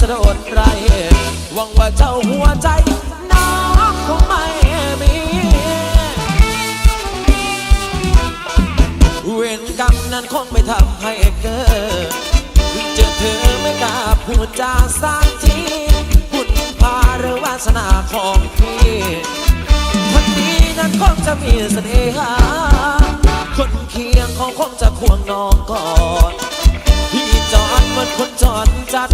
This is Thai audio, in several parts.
กระโดดไรหวังว่าเจ้าหัวใจน้องคงไม่มี เวรกรรมนั้นคงไม่ทำให้เกิดจะเธอไม่กล้าพูดจาสักทีบุญพาหรือวาสนาของพี่คนนี้นั้นคงจะมีเสน่หาคนเคียงของคงจะควงน้องก่อน พี่จอดมันคนจอดจัด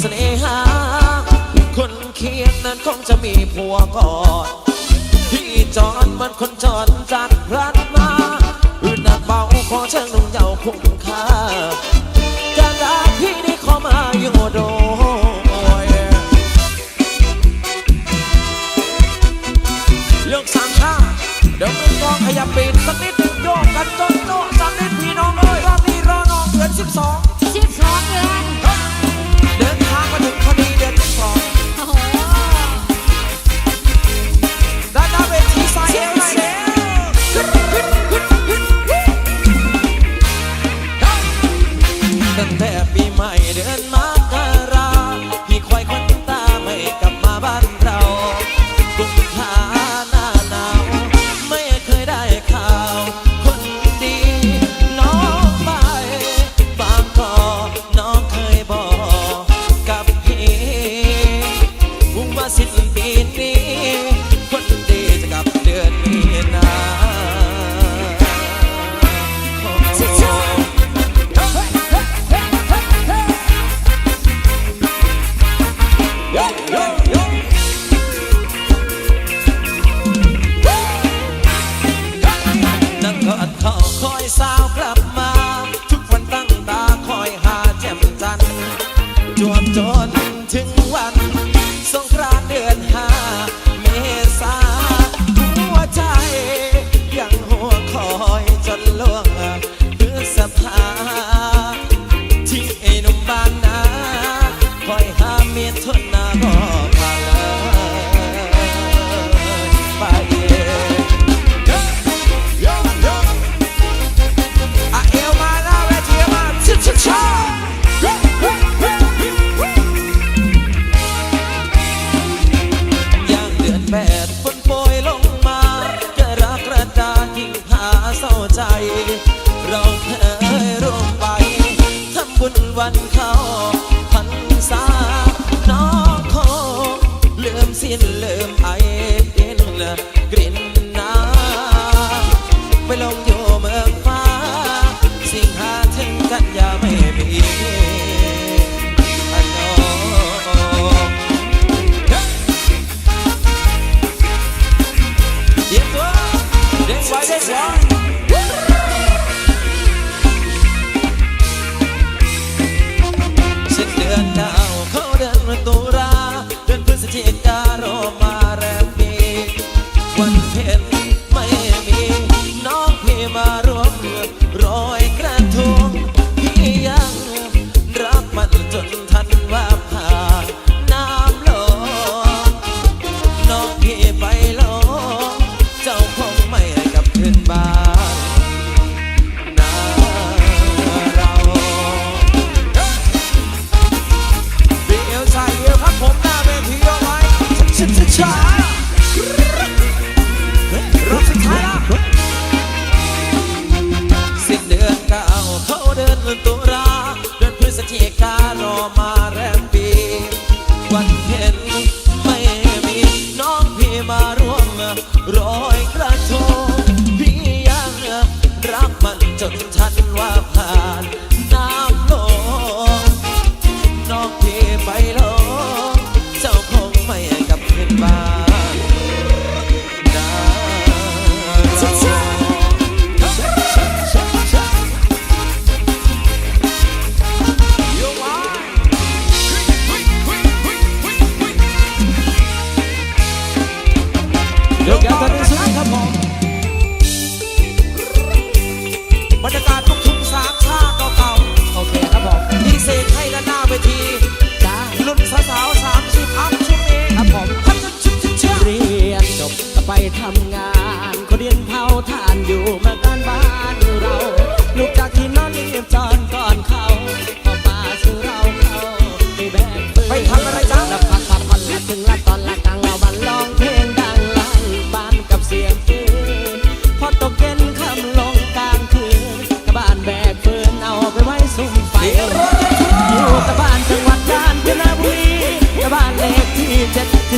เสน่หา คนเคียงนั้นคงจะมีผัวก่อนที่จอดมันคนจอดจากรัดมาอื่นหนักเบาขอเชิงนุ่งเยาคุ้มค่าการรักที่ได้ขอมาอยู่โดยยกสามข้าเดี๋ยวมึงลองขยับปีนสักนิด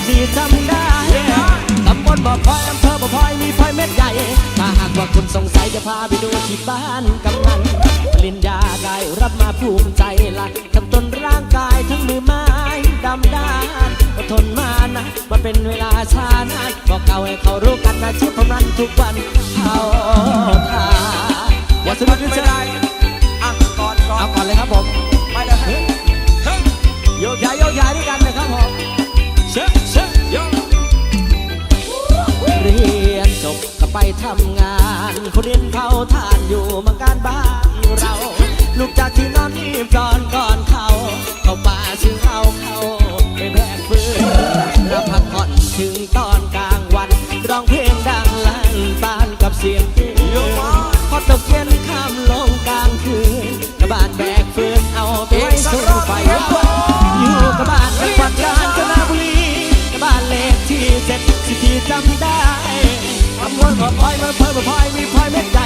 ดีจำได้ตำบลบ่อพลอยอำเภอบ่อพลอยมีพลอยเม็ดใหญ่ ถ้าหากว่าคุณสงสัยจะพาไปดูที่บ้านกำนันปริญญาได้รับมาภูมิใจละทั้งต้นร่างกายทั้งมือไม้ดำด้านอดทนมานะมาเป็นเวลาช้านานบอกเก่าให้เขารู้กันนะชีพผมรันทุกวัน ทำงานคนเรียนเผาทานอยู่มืองการบ้านเรา ลูกจากที่นอนรีบจอนก่อนเขาเข้าป่าซื้อเอาเข้าไปแบกฟืนรับพักผ่อนถึงตอนกลางวันร้องเพลงดังลั่นบ้านกับเสียงปืนพอตกเย็นข้ามลงกลางคืนกระบานแบกฟืนเอาไปไว้สู้ไฟอยู่กับบ้านจังหวัดกาญจนบุรีกับบ้านเลขที่เจ็ดสิที่จำได้ พอยมาเพิ่มบ่อพลอยมีพลอยเม็ดใหญ่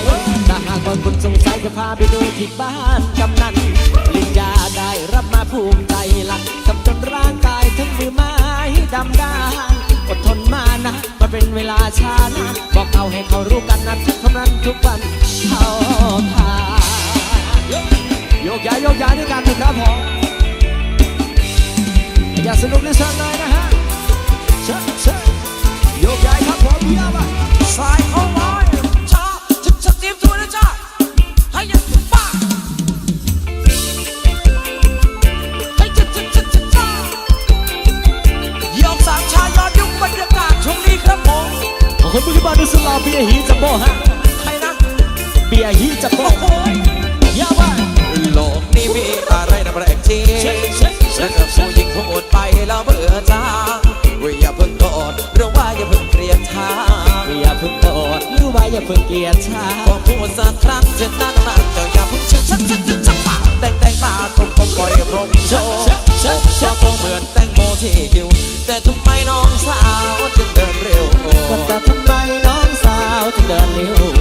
ถ้าหากว่าคุณสงสัยจะพาไปดูที่บ้านกำนันลินยาได้รับมาภูมิใจหลักทำจนร่างกายทั้งมือไม้ดำด้านอดทนมานะมาเป็นเวลาช้านานบอกเอาให้เขารู้กันนะทุกคำนั้นทุกวันเขาพาโยกย้ายโยกย้ายด้วยกันนะครับผมอย่าสนุกในเชิงเลยนะฮะเชิญเชิญโยกย้ายครับผมเยี่ยมอะ คุณผู้ชมบ้านดุสลาเบียฮีจัมโบ้ฮะใครนะเบียฮีจัมโบ้โอ้โหเยี่ยมอะโลกนี้มีอะไรนะแปลกจริงแล้วก็ผู้หญิงพูดไปแล้วเบื่อจางว่าอย่าเพิ่งโกรธหรือว่าอย่าเพิ่งเกลียดทางอย่าเพิ่งโกรธหรือว่าอย่าเพิ่งเกลียดชาขอพูดสักครั้งจ็ดนานนานเจ้าอย่าเพิ่งชักชักชักชักชักปากแตาทุกคนปล่อยพรมโชว์เจ้าคงเหมือนแตงโมที่หิว แต่ทำไมน้องสาวจึงเดินเร็วก็แต่ทำไมน้องสาวจึงเดินเร็ว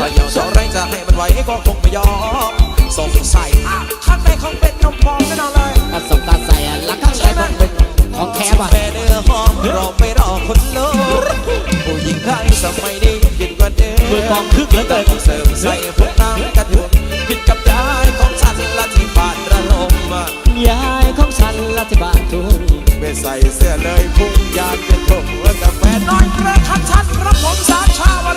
เชิญถ้าอยากเท่าไรจะให้มันไหวก็คงไม่ยอมสงสัยอะข้างในคงเป็นนมปลอมแน่นอนเลยผสมตาใส่อะลักข้างในต้องเป็นของแท้ป่ะแม่เนื้อหอมรอไม่รอคนโลกผู้หญิงไทยสมัยนี้กินกว่าเดิมมือกองคึกเหลือเกินต้องเสริมใส่พวกน้ำกระดุมผิดกับยายของฉันละที่บานระลมยายของฉันละที่บ้านทุ่งไม่ใส่เสื้อเลยพุ่งยานเป็นถุงแล้วกาแฟน้อยกระทันชันรับผมสาชาว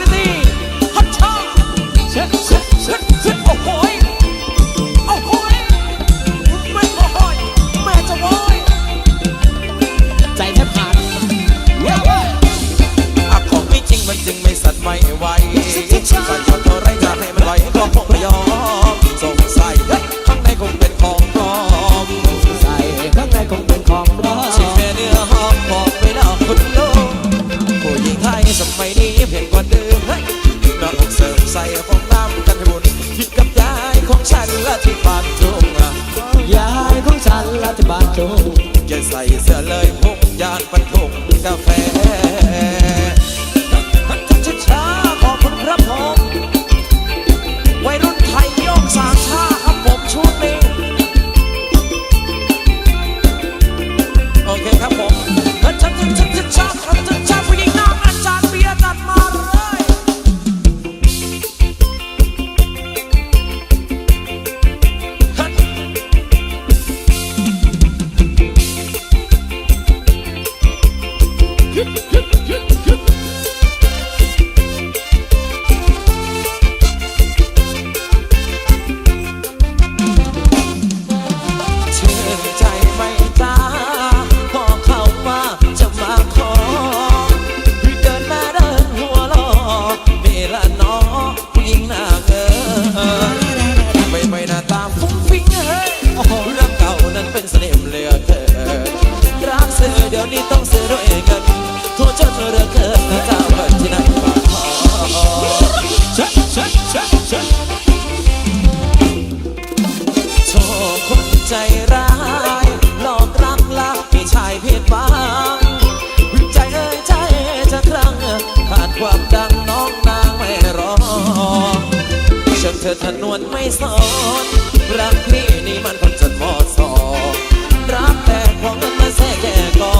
บ้านทุ่งอย่าใส่เสื้อเลยพกยานบรรทุกกาแฟ อทนวนไม่สอนรักพี่นี่มันคนจนมอสอรักแต่ของนั้นมาแทรกแก่กอ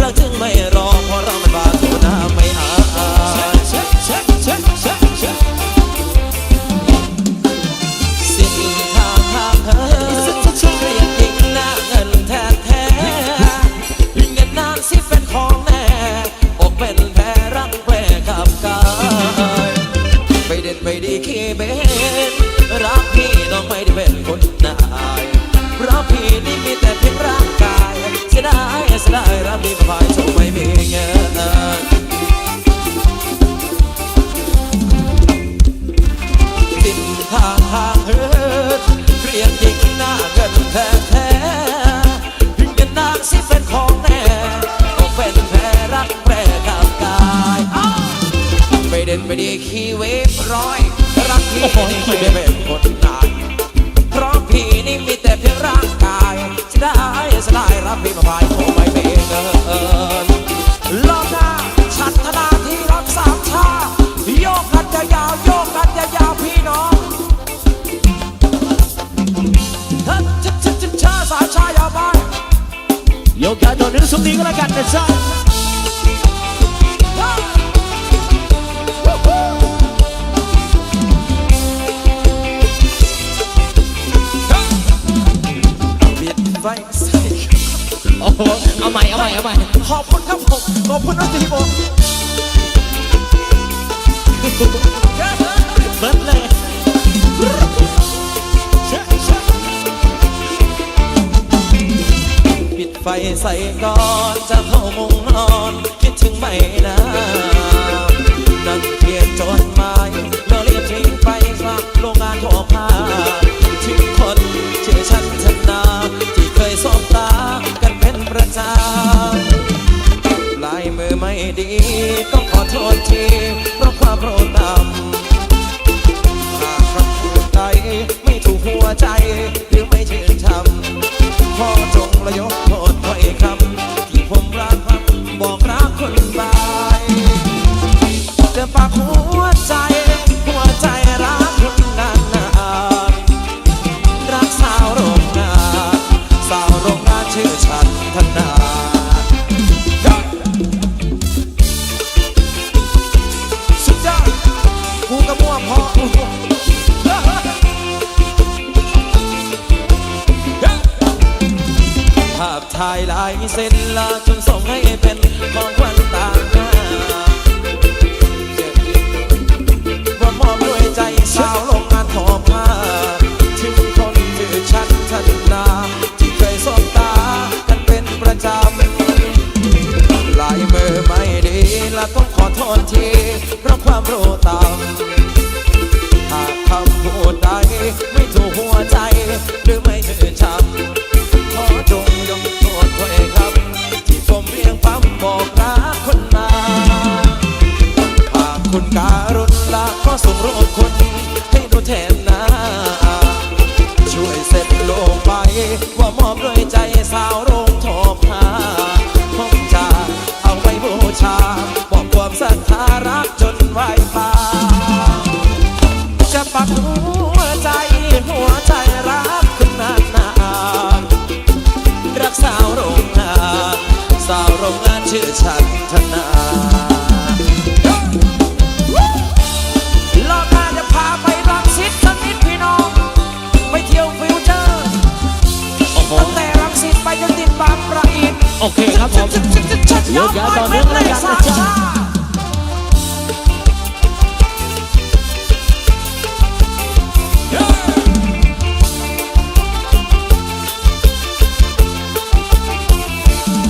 รักจึงไม่รอเพราะเรามันบาตัวหน้าไม่อายสิ่งทางทางเธอเรียกจริงหน้าเงินแท้แท้เงินนานสิเป็นของแน่อกเป็นแพ้รักแปรกับกายไปเด่นไปดีขี้เบ ร้อยรักพี่นี่ไม่เป็นคนนายเพราะพี่นี่มีแต่เพียงร่างกายจะได้สลายรับพี่มาพายคงไม่เป็นเงินรอบหน้าชันธนาที่รักสามชาโยกกันยาวโยกกันยาวพี่น้องถ้ชิดชิดชิดชาสามชายาวไปโยกย้ายตัวนึงสุดนี้ก็แล้วกันนะจ๊ะ ไว้ใส่โอ้โหเอาใหม่เอาใหม่เอาใหม่ขอบคุณครับผมขอบคุณนะทีผมเบิร์ดเลยปิดไฟใส่ก่อนจะเข้ามุงนอน คิดถึงไม่นานนั่งเขียนจดหมายแล้วเรียบทิ้งไปสักโรงงานทอผ้าถึงคนชื่อฉันชนา ดี ก็ขอโทษทีเพราะความโกรดำ เพราะความรู้ต่ำหากคำพูดใดไม่ถูกหัวใจ หรือไม่ชื่นชำขอจงยกโทษตัวเองครับ ที่ผมเพียงปั๊มบอกรักคนมาหากคุณการุณละก็ส่งรูปคุณให้ดูแทนน้าช่วยเสร็จโลงไปว่ามอบด้วยใจสาว ประอินโอเคครับผมยกย้ายตอเนื่องแล้วกันนะจ๊ะ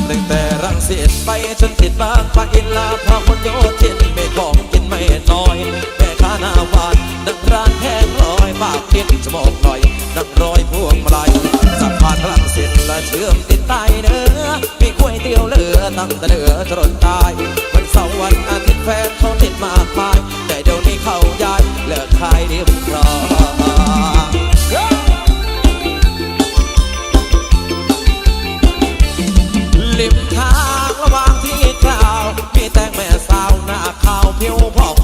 ตั้งแต่รังสิตไปจนติดบางปะอินลาพาคนโยธินไม่ของกินไม่น้อยแม่ค้าหน้าวานนังร้านแพงลอยปากเพียนจะบอกหน่อยนังร้อยพวงมาลัยสะพานรังสิต และเชื่อมติดใต้เนื้อมีก๋วยเตี๋ยวเรือตั้งแต่เหนือจรดใต้วันเสาร์วันอาทิตย์แฟนเขาติดมากมายแต่เดี๋ยวนี้เขาย้ายเลิกขายเรียบร้อยริมทางระหว่างที่กล่าวมีแต่แม่สาวหน้าขาวผิวพ่อ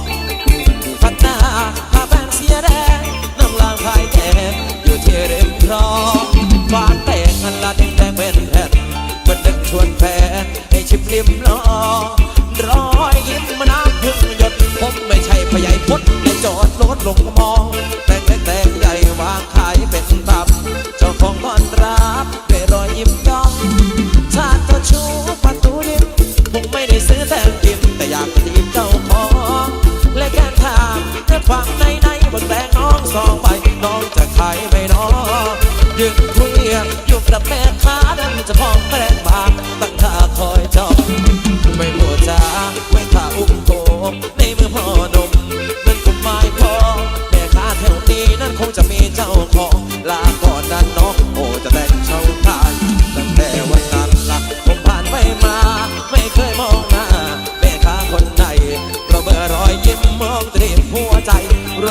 ยิ้มรอรอยยิ้มมาน้ำพึ่งหยดผมไม่ใช่พยายพดแในจอดรถลงมอง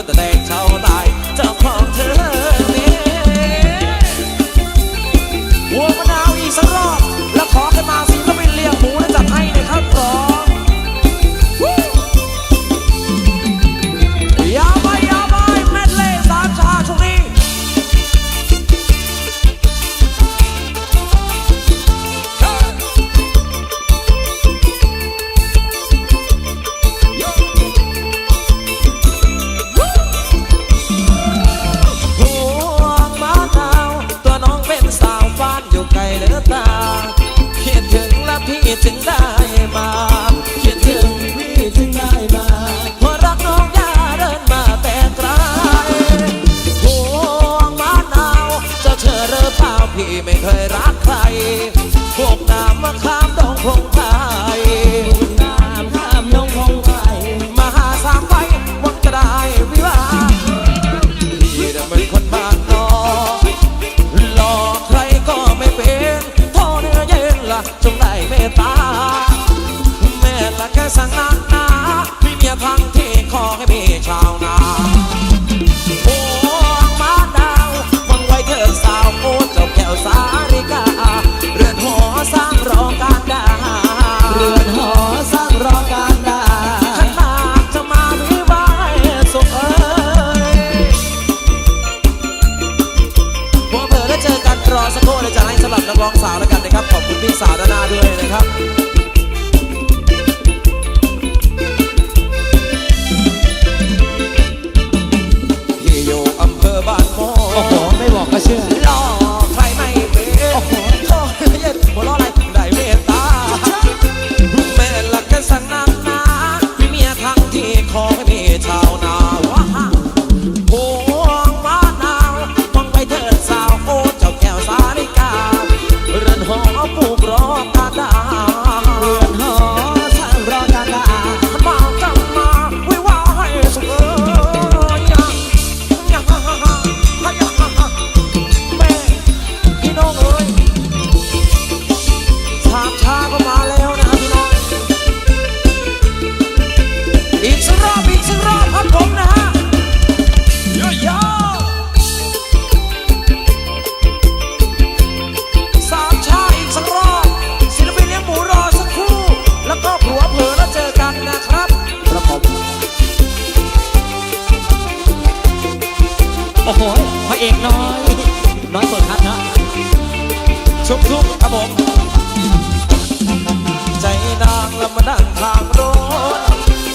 รู้แมะขามดองพง โมโอ้โหไม่บอกก็เชื่อ อกน้อย น้อยกดครับเนาะชุบชุบครับผม ใจนางละมานั่งทางรถ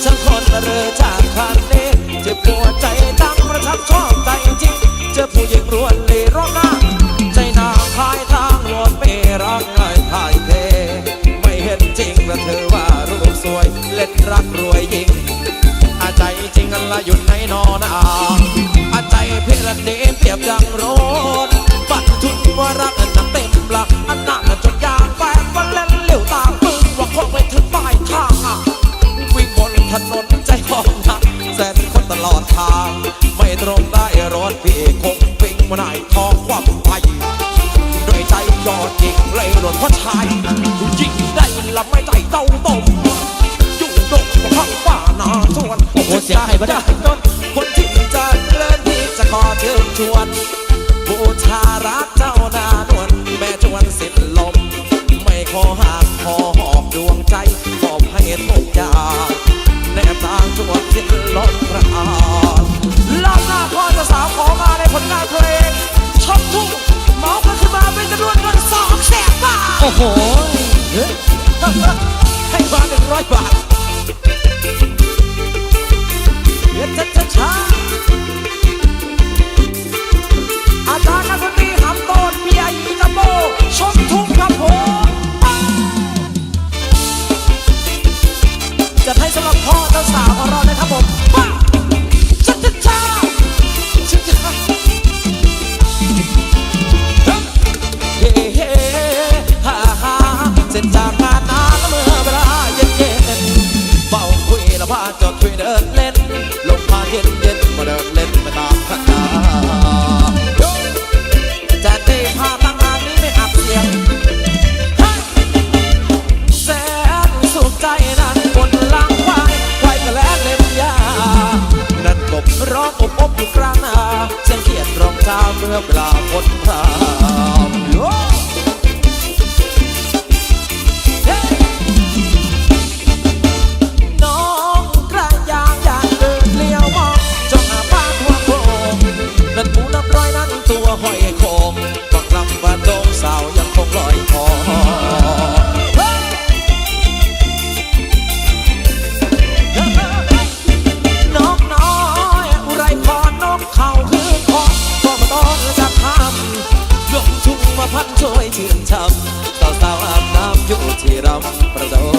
ฉันคนเรือจากคันนี้เจ็บปวดใจจังประทับชอบใจจริงเจอผู้หญิงรวนเลยร้องหน้าใจนางพายทางรถไม่รักง่ายทายเท ไม่เห็นจริงและเธอว่ารูปสวย เล่นรักรวยยิ่งอาใจจริงกันละอยู่ในนอนอาอาใจ เพื่อนเดมเปรียบดังรถบัตรทุนว่ารักอันนั้นเต็มหลักอันนั้นจนยางแฟนวันเล่นเหลียวตามปึงว่าคงไม่ถึงปลายทางอะวิ่งบนถนนใจห้องนะแสนคนตลอดทาง ไม่ตรงได้รถพี่คงวิ่งมาไหนทองความไปด้วยใจยอดยิงเลยหล่นเพราะชายยิงได้ละไม่ใจเต้าต้มอยู่ดงข้างป่านาสวนโอ้โหเสียงใครวะเขอเชิญชวน บูชารักเจ้านานวลแม่ชวนสิทธิ์ลม ไม่ขอหักขอหอบดวงใจมอบให้ทุกอย่างแนบทางจวดสิ้นลมพระอาจรอบหน้าพ่อจะสาวขอมาในผลงานเพลงชอปทุ่งเมากันขึ้นมาเป็นจำนวนเงินสองแสนบาทโอ้โหเฮ้ยให้มาหนึ่งร้อยบาท ชมทุ่งครับผมจะให้สำหรับพ่อเจ้าสาวของเรา ช่ยชื่นชมสาวสาวอาบน้ำอยู่ที่รำประโด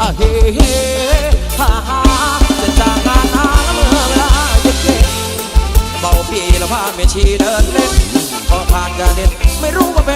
อะเฮ้เฮ้ฮ่าฮ่าจะจากงานหาแล้วเมื่อเวลาเย็นเบาปีแล้พาเมชีเดินเล่นพอผ่านเด่นไม่รู้ว่าเป็น